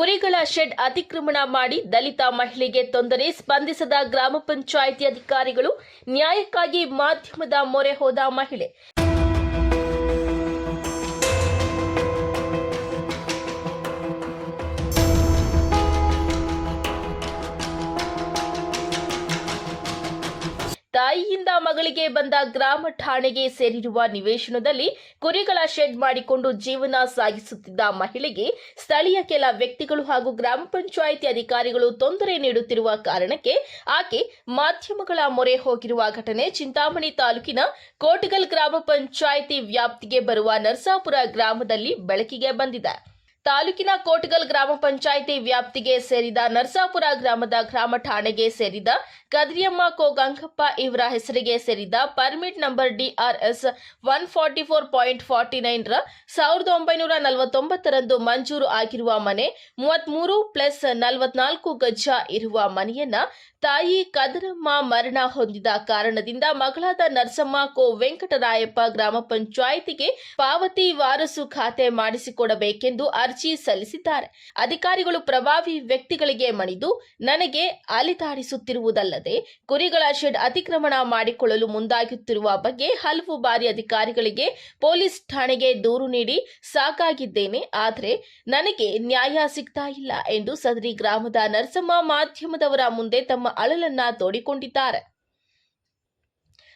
ಕುರಿಗಳ ಶೆಡ್ ಅತಿಕ್ರಮಣ ಮಾಡಿ ದಲಿತ ಮಹಿಳೆಗೆ ತೊಂದರೆ ಸ್ಪಂದಿಸದ ಗ್ರಾಮ ಪಂಚಾಯಿತಿ ಅಧಿಕಾರಿಗಳು ನ್ಯಾಯಕ್ಕಾಗಿ ಮಾಧ್ಯಮದ ಮೊರೆ ಹೋದ ಮಹಿಳೆ. ತಾಯಿಯಿಂದ ಮಗಳಿಗೆ ಬಂದ ಗ್ರಾಮ ಠಾಣೆಗೆ ಸೇರಿರುವ ನಿವೇಶನದಲ್ಲಿ ಕುರಿಗಳ ಶೆಡ್ ಮಾಡಿಕೊಂಡು ಜೀವನ ಸಾಗಿಸುತ್ತಿದ್ದ ಮಹಿಳೆಗೆ ಸ್ಥಳೀಯ ಕೆಲ ವ್ಯಕ್ತಿಗಳು ಹಾಗೂ ಗ್ರಾಮ ಪಂಚಾಯಿತಿ ಅಧಿಕಾರಿಗಳು ತೊಂದರೆ ನೀಡುತ್ತಿರುವ ಕಾರಣಕ್ಕೆ ಆಕೆ ಮಾಧ್ಯಮಗಳ ಮೊರೆ ಹೋಗಿರುವ ಘಟನೆ ಚಿಂತಾಮಣಿ ತಾಲೂಕಿನ ಕೋಟಗಲ್ ಗ್ರಾಮ ಪಂಚಾಯಿತಿ ವ್ಯಾಪ್ತಿಗೆ ಬರುವ ನರಸಾಪುರ ಗ್ರಾಮದಲ್ಲಿ ಬೆಳಕಿಗೆ ಬಂದಿದೆ. ತಾಲೂಕಿನ ಕೋಟಗಲ್ ಗ್ರಾಮ ಪಂಚಾಯಿತಿ ವ್ಯಾಪ್ತಿಗೆ ಸೇರಿದ ನರಸಾಪುರ ಗ್ರಾಮದ ಗ್ರಾಮ ಠಾಣೆಗೆ ಸೇರಿದ ಕದ್ರಿಯಮ್ಮ ಕೋ ಗಂಗಪ್ಪ ಇವರ ಹೆಸರಿಗೆ ಸೇರಿದ permit number DRS one forty four point forty nine ರ ಸಾವಿರದ ಒಂಬೈನೂರ ನಲವತ್ತೊಂಬತ್ತರಂದು ಮಂಜೂರು ಆಗಿರುವ ಮನೆ, ಮೂವತ್ಮೂರು ಪ್ಲಸ್ ನಲವತ್ನಾಲ್ಕು ಗಜ ಇರುವ ಮನೆಯನ್ನ ತಾಯಿ ಕದರಮ್ಮ ಮರಣ ಹೊಂದಿದ ಕಾರಣದಿಂದ ಮಗಳಾದ ನರಸಮ್ಮ ಕೋ ವೆಂಕಟರಾಯಪ್ಪ ಗ್ರಾಮ ಪಂಚಾಯಿತಿಗೆ ಪಾವತಿ ವಾರಸು ಖಾತೆ ಮಾಡಿಸಿಕೊಡಬೇಕೆಂದು ಅರ್ಜಿ ಸಲ್ಲಿಸಿದ್ದಾರೆ. ಅಧಿಕಾರಿಗಳು ಪ್ರಭಾವಿ ವ್ಯಕ್ತಿಗಳಿಗೆ ಮಣಿದು, ನನಗೆ ಅಲಿತಾಡಿಸುತ್ತಿರುವುದಲ್ಲದೆ ಕುರಿಗಳ ಶೆಡ್ ಅತಿಕ್ರಮಣ ಮಾಡಿಕೊಳ್ಳಲು ಮುಂದಾಗುತ್ತಿರುವ ಬಗ್ಗೆ ಹಲವು ಬಾರಿ ಅಧಿಕಾರಿಗಳಿಗೆ ಪೊಲೀಸ್ ಠಾಣೆಗೆ ದೂರು ನೀಡಿ ಸಾಕಾಗಿದ್ದೇನೆ. ಆದರೆ ನನಗೆ ನ್ಯಾಯ ಸಿಗ್ತಾ ಇಲ್ಲ ಎಂದು ಸದರಿ ಗ್ರಾಮದ ನರಸಮ್ಮ ಮಾಧ್ಯಮದವರ ಮುಂದೆ ತಮ್ಮ ಅಳಲನ್ನ ತೋಡಿಕೊಂಡಿದ್ದಾರೆ.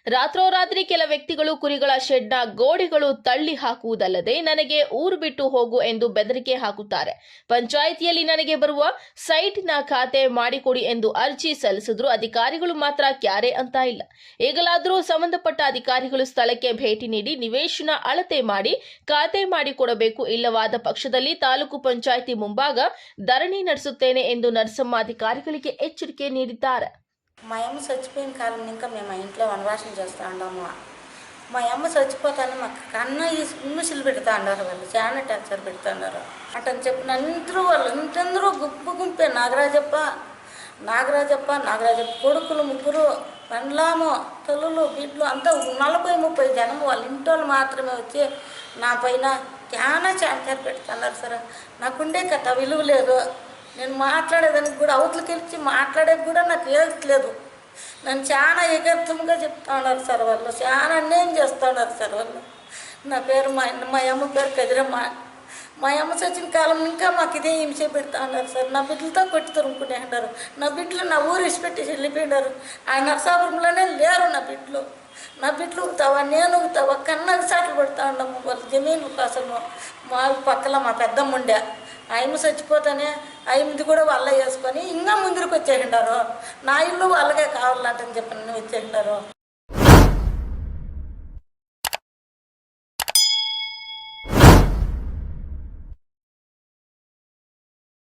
ರಾತ್ರೋರಾತ್ರಿ ಕೆಲ ವ್ಯಕ್ತಿಗಳು ಕುರಿಗಳ ಶೆಡ್ನ ಗೋಡೆಗಳು ತಳ್ಳಿ ಹಾಕುವುದಲ್ಲದೆ ನನಗೆ ಊರು ಬಿಟ್ಟು ಹೋಗು ಎಂದು ಬೆದರಿಕೆ ಹಾಕುತ್ತಾರೆ. ಪಂಚಾಯಿತಿಯಲ್ಲಿ ನನಗೆ ಬರುವ ಸೈಟ್ನ ಖಾತೆ ಮಾಡಿಕೊಡಿ ಎಂದು ಅರ್ಜಿ ಸಲ್ಲಿಸಿದ್ರು ಅಧಿಕಾರಿಗಳು ಮಾತ್ರ ಕ್ಯಾರೆ ಅಂತ ಇಲ್ಲ. ಈಗಲಾದರೂ ಸಂಬಂಧಪಟ್ಟ ಅಧಿಕಾರಿಗಳು ಸ್ಥಳಕ್ಕೆ ಭೇಟಿ ನೀಡಿ ನಿವೇಶನ ಅಳತೆ ಮಾಡಿ ಖಾತೆ ಮಾಡಿಕೊಡಬೇಕು ಇಲ್ಲವಾದ ಪಕ್ಷದಲ್ಲಿ ತಾಲೂಕು ಪಂಚಾಯಿತಿ ಮುಂಭಾಗ ಧರಣಿ ನಡೆಸುತ್ತೇನೆ ಎಂದು ನರಸಮ್ಮ ಅಧಿಕಾರಿಗಳಿಗೆ ಎಚ್ಚರಿಕೆ ನೀಡಿದ್ದಾರೆ. మా అమ్మ చచ్చిపోయిన కాలం ఇంకా మేము మా ఇంట్లో వనవాసం చేస్తూ ఉండము. మా అమ్మ చచ్చిపోతాను మాకు కన్న ఇన్మిషులు పెడతా ఉన్నారు వాళ్ళు చాలా టార్చర్ పెడతా ఉన్నారు అటని చెప్పిన అందరూ వాళ్ళు ఇంతందరూ గుంపు గుంపే నాగరాజప్ప నాగరాజప్ప నాగరాజప్ప కొడుకులు ముగ్గురు పండ్లాము తల్లులు బిడ్లు అంతా నలభై ముప్పై జనం వాళ్ళ ఇంటోళ్ళు మాత్రమే వచ్చి నా పైన చాలా టార్చర్ పెడుతున్నారు సార్. నాకుండే కథ విలువ లేదు. నేను మాట్లాడేదానికి కూడా అవతలకి వెళ్ళి మాట్లాడేది కూడా నాకు ఏదట్లేదు నన్ను చాలా ఎగర్థంగా చెప్తా ఉన్నారు సార్ వాళ్ళు. చాలా అన్యాయం చేస్తూ ఉన్నారు సార్ వాళ్ళు. నా పేరు మా మా అమ్మ పేరు కదిరమ్మ. మా అమ్మ చచ్చిన కాలం ఇంకా మాకు ఇదే హింస పెడతా ఉన్నారు సార్. నా బిడ్డలతో కొట్టి తరుముకునే ఉన్నారు నా బిడ్డలు నా ఊరు ఇచ్చిపెట్టేసి వెళ్ళిపోయినారు. ఆ నరసాపురంలోనే లేరు నా బిడ్డలు. నా బిడ్డలు ఊగుతావా నేను ఊగుతావా కన్నకు సాట్లు పెడతా ఉండము వాళ్ళ. జమీన్ కోసము మా పక్కల మా పెద్దమ్మ ఉండే. ఆయన చచ్చిపోతానే ఆయనది కూడా వల్ల వేసుకొని ఇంకా ముందరికి వచ్చేసిండారు. నా ఇల్లు వాళ్ళకే కావాలంటని చెప్పి వచ్చేసిండారు.